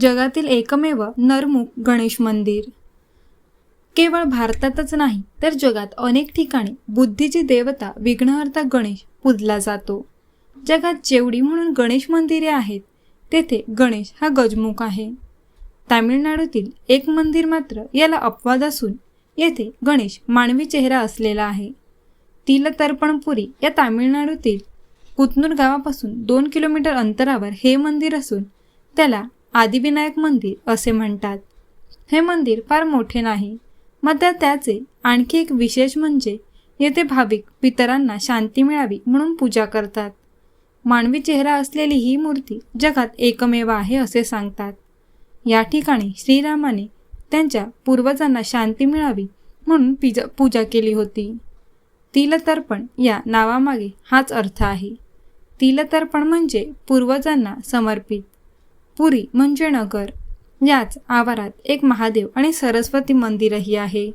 जगातील एकमेव नरमुख गणेश मंदिर. केवळ भारतातच नाही तर जगात अनेक ठिकाणी बुद्धीची देवता विघ्नहर्ता गणेश पूजला जातो. जगात जेवढी म्हणून गणेश मंदिरे आहेत तेथे गणेश हा गजमुख आहे. तामिळनाडूतील एक मंदिर मात्र याला अपवाद असून येथे गणेश मानवी चेहरा असलेला आहे. तिलतर्पणपुरी या तामिळनाडूतील पुतनूर गावापासून दोन किलोमीटर अंतरावर हे मंदिर असून त्याला आदिविनायक मंदिर असे म्हणतात. हे मंदिर फार मोठे नाही. मात्र त्याचे आणखी एक विशेष म्हणजे येथे भाविक पितरांना शांती मिळावी म्हणून पूजा करतात. मानवी चेहरा असलेली ही मूर्ती जगात एकमेव आहे असे सांगतात. या ठिकाणी श्रीरामाने त्यांच्या पूर्वजांना शांती मिळावी म्हणून पिजा पूजा केली होती. तिलतर्पण या नावामागे हाच अर्थ आहे. तिलतर्पण म्हणजे पूर्वजांना समर्पित. पुरी म्हणजे नगर याच आवारात एक महादेव आणि सरस्वती मंदिरही आहे.